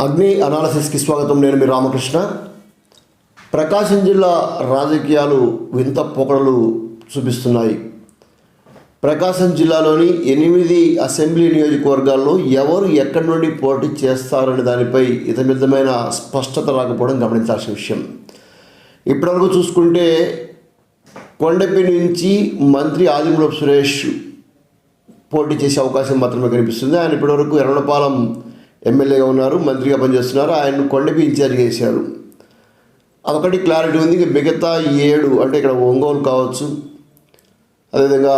అగ్ని అనాలసిస్కి స్వాగతం నేను మీ రామకృష్ణ. ప్రకాశం జిల్లా రాజకీయాలు వింత పొగడలు చూపిస్తున్నాయి. ప్రకాశం జిల్లాలోని ఎనిమిది అసెంబ్లీ నియోజకవర్గాల్లో ఎవరు ఎక్కడి నుండి పోటీ చేస్తారనే దానిపై ఇతమితమైన స్పష్టత రాకపోవడం గమనించాల్సిన విషయం. ఇప్పటివరకు చూసుకుంటే కొండపి నుంచి మంత్రి ఆదిమూలపు సురేష్ పోటీ చేసే అవకాశం మాత్రమే కనిపిస్తుంది. ఆయన ఇప్పటివరకు ఎర్రపాలెం ఎమ్మెల్యేగా ఉన్నారు మంత్రిగా పనిచేస్తున్నారు ఆయన కొండపి ఇన్ఛార్జ్ చేశారు. అదొకటి క్లారిటీ ఉంది ఇంకా మిగతా ఏడు అంటే ఇక్కడ ఒంగోలు కావచ్చు అదేవిధంగా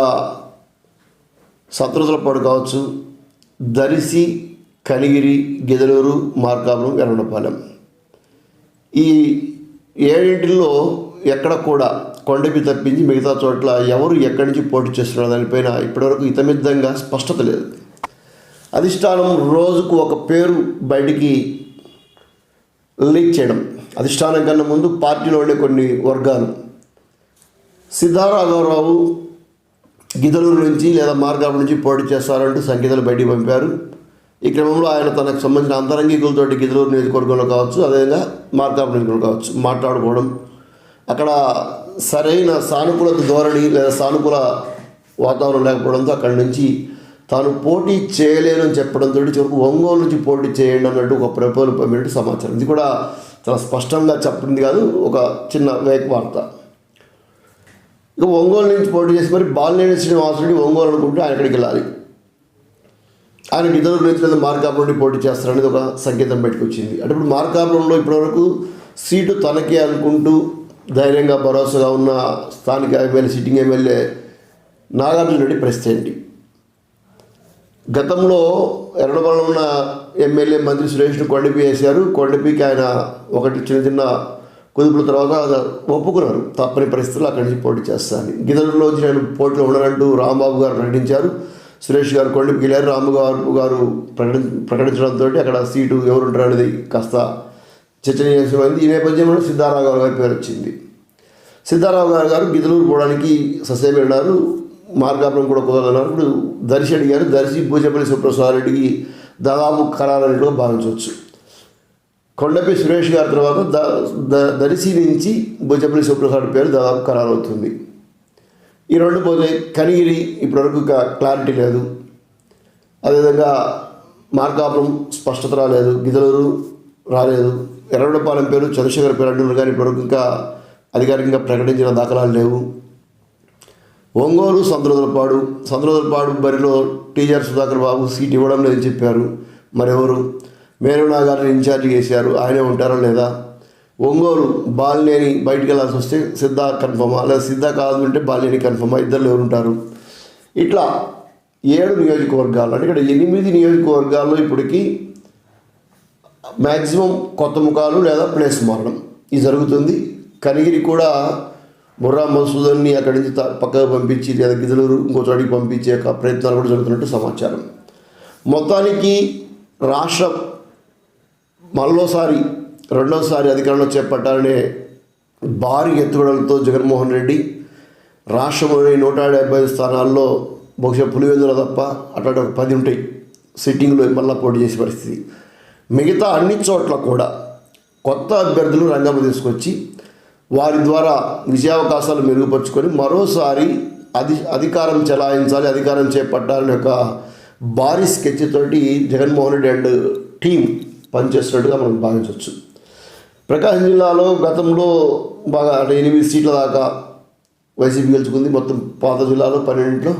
సత్రుతులపాడు కావచ్చు దరిసి కనిగిరి గిదలూరు మార్కాపురం ఎర్రనపాలెం. ఈ ఏడింటిలో ఎక్కడ కూడా కొండపి తప్పించి మిగతా చోట్ల ఎవరు ఎక్కడి నుంచి పోటీ చేస్తున్నారు దానిపైన ఇప్పటివరకు ఇతమిద్దంగా స్పష్టత లేదు. అధిష్టానం రోజుకు ఒక పేరు బయటికి లీక్ చేయడం. అధిష్టానం కన్నా ముందు పార్టీలో ఉండే కొన్ని వర్గాలు. సిద్ధారాఘవరావు గిదలూరు నుంచి లేదా మార్గాల నుంచి పోటీ చేస్తారంటూ సంకేతాలు బయటికి పంపారు. ఈ క్రమంలో ఆయన తనకు సంబంధించిన అంతరంగికులతోటి గిదలూరు నియోజకవర్గంలో కావచ్చు అదేవిధంగా మార్కాపు నియోజకవర్గంలో కావచ్చు మాట్లాడుకోవడం. అక్కడ సరైన సానుకూలత ధోరణి లేదా సానుకూల వాతావరణం లేకపోవడంతో అక్కడి నుంచి తాను పోటీ చేయలేనని చెప్పడంతో చివరికి ఒంగోలు నుంచి పోటీ చేయండి అన్నట్టు ఒక ప్రపోజల్ పంపినట్టు సమాచారం. ఇది కూడా చాలా స్పష్టంగా చెప్పింది కాదు ఒక చిన్న వేక్ వార్త. ఇక ఒంగోలు నుంచి పోటీ చేసి మరి బాలినేని శ్రీనివాసుడి ఒంగోలు అనుకుంటే ఆయన ఎక్కడికి వెళ్ళాలి. ఆయన ఇతరుల నుంచి మార్కాపురం నుండి పోటీ చేస్తారనేది ఒక సంకేతం పెట్టుకొచ్చింది అంటే ఇప్పుడు మార్కాపురంలో ఇప్పటివరకు సీటు తనకే అనుకుంటూ ధైర్యంగా భరోసాగా ఉన్న స్థానిక MLA sitting MLA Nagarjuna Reddy president. గతంలో ఎర్రడపాలెం ఉన్న ఎమ్మెల్యే మంత్రి సురేష్ను కొండపి వేశారు. కొండపికి ఆయన ఒకటి చిన్న చిన్న కుదుపుల తర్వాత ఒప్పుకున్నారు. తప్పని పరిస్థితుల్లో అక్కడి నుంచి పోటీ చేస్తాను గిదలలో నేను పోటీలో ఉండనంటూ రాంబాబు గారు ప్రకటించారు. సురేష్ గారు కొండపికి వెళ్ళారు. రాంబాబు గారు ప్రకటి ప్రకటించడంతో అక్కడ సీటు ఎవరు అనేది కాస్త చర్చనీయాంశమైంది. ఈ నేపథ్యంలో సిద్ధారావు గారు గారి పేరు వచ్చింది. సిద్ధారావు గారు గారు గిదలూరు పోవడానికి ససేమి వెళ్ళారు మార్గాపురం కూడా కుదరదన్నప్పుడు దర్శి అడిగారు దర్శి పూజపల్లి సుప్రసాద్ రెడ్డికి దాదాపు ఖరారైనట్టుగా భావించవచ్చు. కొండపి సురేష్ గారి తర్వాత ద ద- దర్శి నుంచి భుజపల్లి సుప్రసాద్ పేరు దాదాపు ఖరారవుతుంది. ఈ రెండు పోతే కనిగిరి ఇప్పటివరకు ఇంకా క్లారిటీ లేదు. అదేవిధంగా మార్కాపురం స్పష్టత రాలేదు గిదలూరు రాలేదు. ఎర్రగొండపాలెం పేరు చంద్రశేఖర్ పేరు అంటున్నారు కానీ ఇప్పటివరకు ఇంకా అధికారికంగా ప్రకటించిన దాఖలాలు లేవు. ఒంగోలు సంద్రోదలపాడు సంద్రోదలపాడు బరిలో టీజర్ సుధాకర్ బాబు సీట్ ఇవ్వడం లేదని చెప్పారు. మరెవరు? మేరునా గారిని ఇన్ఛార్జ్ చేశారు. ఆయనే ఉంటారా లేదా? ఒంగోలు బాలినేని బయటికి వెళ్ళాల్సి వస్తే సిద్ధ కన్ఫర్మా? లేదా సిద్ధ కాదు అంటే బాలినేని కన్ఫర్మా? ఇద్దరు ఎవరు ఉంటారు ఇట్లా ఏడు నియోజకవర్గాలు అంటే ఇక్కడ ఎనిమిది నియోజకవర్గాల్లో ఇప్పటికీ మ్యాక్సిమం కొత్త ముఖాలు లేదా ప్లేస్ మారడం. ఇది జరుగుతుంది. కనిగిరి కూడా బుర్రా మసూదన్ని అక్కడి నుంచి పక్కకు పంపించి లేదా గిదలూరు ఇంకో చోటికి పంపించే ప్రయత్నాలు కూడా జరుగుతున్నట్టు సమాచారం. మొత్తానికి రాష్ట్రం మరోసారి రెండోసారి అధికారంలో చేపట్టాలనే భారీ ఎత్తుగడలతో జగన్మోహన్ రెడ్డి రాష్ట్రంలోని నూట డెబ్బై స్థానాల్లో బహుశా పులివెందుల తప్ప అట్లాంటి ఒక పది ఉంటాయి సిట్టింగ్లో మళ్ళా పోటీ చేసే పరిస్థితి. మిగతా అన్ని చోట్ల కూడా కొత్త అభ్యర్థులు రంగంలో తీసుకొచ్చి వారి ద్వారా విజయావకాశాలు మెరుగుపరుచుకొని మరోసారి అధి అధికారం చెలాయించాలి అధికారం చేపట్టాలని ఒక భారీ స్కెచ్ తోటి జగన్మోహన్ రెడ్డి అండ్ టీం పనిచేస్తున్నట్టుగా మనం భావించవచ్చు. ప్రకాశం జిల్లాలో గతంలో బాగా అంటే ఎనిమిది సీట్ల దాకా వైసీపీ గెలుచుకుంది. మొత్తం పాత జిల్లాలో పన్నెండింట్లో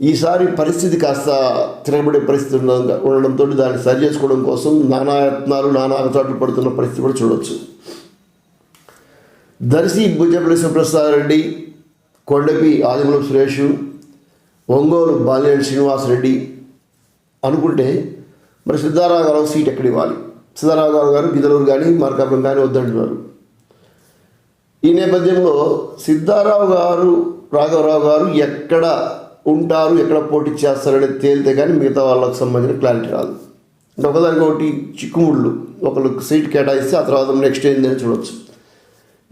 ఈసారి పరిస్థితి కాస్త తిరగబడే పరిస్థితి ఉండడంతో దాన్ని సరి చేసుకోవడం కోసం నానా యత్నాలు నానా అగచాట్లు పడుతున్న పరిస్థితి కూడా చూడవచ్చు. దర్శి భుజపల్లి సుప్రసాదరెడ్డి కొండపి ఆదిమూలం సురేష్ ఒంగోలు బాలినేని శ్రీనివాసరెడ్డి అనుకుంటే మరి సిద్ధారావు గారు సీట్ ఎక్కడ ఇవ్వాలి సిద్ధారావు గారు గారు గిదలూరు కానీ మార్కాపురం కానీ వద్దంటున్నారు. ఈ నేపథ్యంలో సిద్ధారావు గారు రాఘవరావు గారు ఎక్కడ ఉంటారు ఎక్కడ పోటీ చేస్తారనేది తేలితే కానీ మిగతా వాళ్ళకి సంబంధించిన క్లారిటీ రాదు. అంటే ఒకదానికి ఒకటి చిక్కుముళ్ళు ఒకరికి సీట్ కేటాయిస్తే ఆ తర్వాత నెక్స్ట్ ఏంటని చూడవచ్చు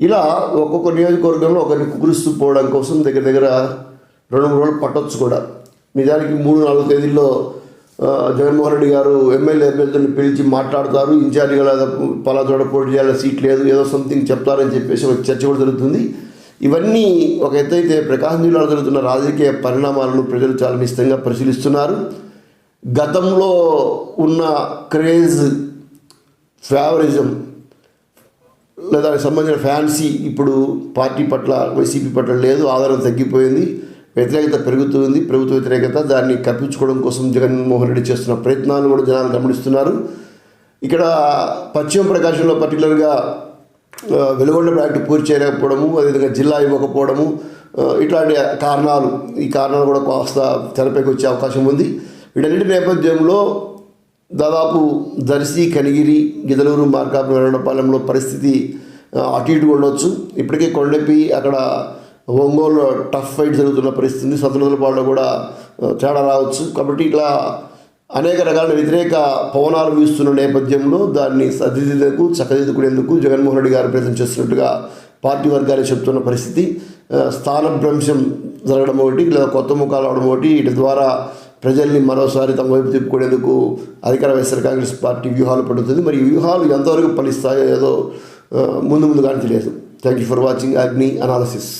ఇలా ఒక్కొక్క నియోజకవర్గంలో ఒకరిని కుకురిస్తూ పోవడం కోసం దగ్గర దగ్గర రెండు మూడు రోజులు పట్టొచ్చు కూడా. నిజానికి మూడు నాలుగు తేదీల్లో జగన్మోహన్ రెడ్డి గారు ఎమ్మెల్యే అభ్యర్థులను పిలిచి మాట్లాడతారు. ఇన్ఛార్జిగా లేదా పలా చోట పోటీ చేయాలి సీట్ లేదు ఏదో సంథింగ్ చెప్తారని చెప్పేసి ఒక చర్చ కూడా జరుగుతుంది. ఇవన్నీ ఒక ఎత్తైతే ప్రకాశం జిల్లాలో జరుగుతున్న రాజకీయ పరిణామాలను ప్రజలు చాలా నిశ్చితంగా పరిశీలిస్తున్నారు. గతంలో ఉన్న క్రేజ్ ఫేవరిజం లేదా దానికి సంబంధించిన ఫ్యాన్సీ ఇప్పుడు పార్టీ పట్ల వైసీపీ పట్ల లేదు ఆధారం తగ్గిపోయింది వ్యతిరేకత పెరుగుతుంది ప్రభుత్వ వ్యతిరేకత దాన్ని కప్పించుకోవడం కోసం జగన్మోహన్ రెడ్డి చేస్తున్న ప్రయత్నాలు కూడా జనాలు గమనిస్తున్నారు. ఇక్కడ పశ్చిమ ప్రకాశంలో పర్టికులర్గా వెలుగొండ ప్రాజెక్టు పూర్తి చేయలేకపోవడము అదేవిధంగా జిల్లా ఇవ్వకపోవడము ఇట్లాంటి కారణాలు ఈ కారణాలు కూడా కాస్త తెరపైకి వచ్చే అవకాశం ఉంది. వీటన్నిటి నేపథ్యంలో దాదాపు దర్శి కనిగిరి గిదలూరు మార్కాపు వెల్లడపాలెంలో పరిస్థితి అటు ఇటు ఉండొచ్చు. ఇప్పటికే కొండపి అక్కడ ఒంగోలు టఫ్ ఫైట్ జరుగుతున్న పరిస్థితి ఉంది కూడా తేడా రావచ్చు. కాబట్టి ఇట్లా అనేక రకాల వ్యతిరేక పవనాలు వీస్తున్న నేపథ్యంలో దాన్ని సరిదిద్దేందుకు చక్కదిద్దుకునేందుకు జగన్మోహన్ రెడ్డి గారు ప్రయత్నం చేస్తున్నట్టుగా పార్టీ వర్గాలు చెప్తున్న పరిస్థితి. స్థానభ్రంశం జరగడం ఒకటి లేదా కొత్త ముఖాలు అవడం ఒకటి వీటి ద్వారా ప్రజల్ని మరోసారి తమ వైపు తిప్పుకునేందుకు అధికార వైఎస్ఆర్ కాంగ్రెస్ పార్టీ వ్యూహాలు పడుతుంది. మరి వ్యూహాలు ఎంతవరకు ఫలిస్తాయో ఏదో ముందు ముందు కానీ తెలియదు. Thank you for watching Agni analysis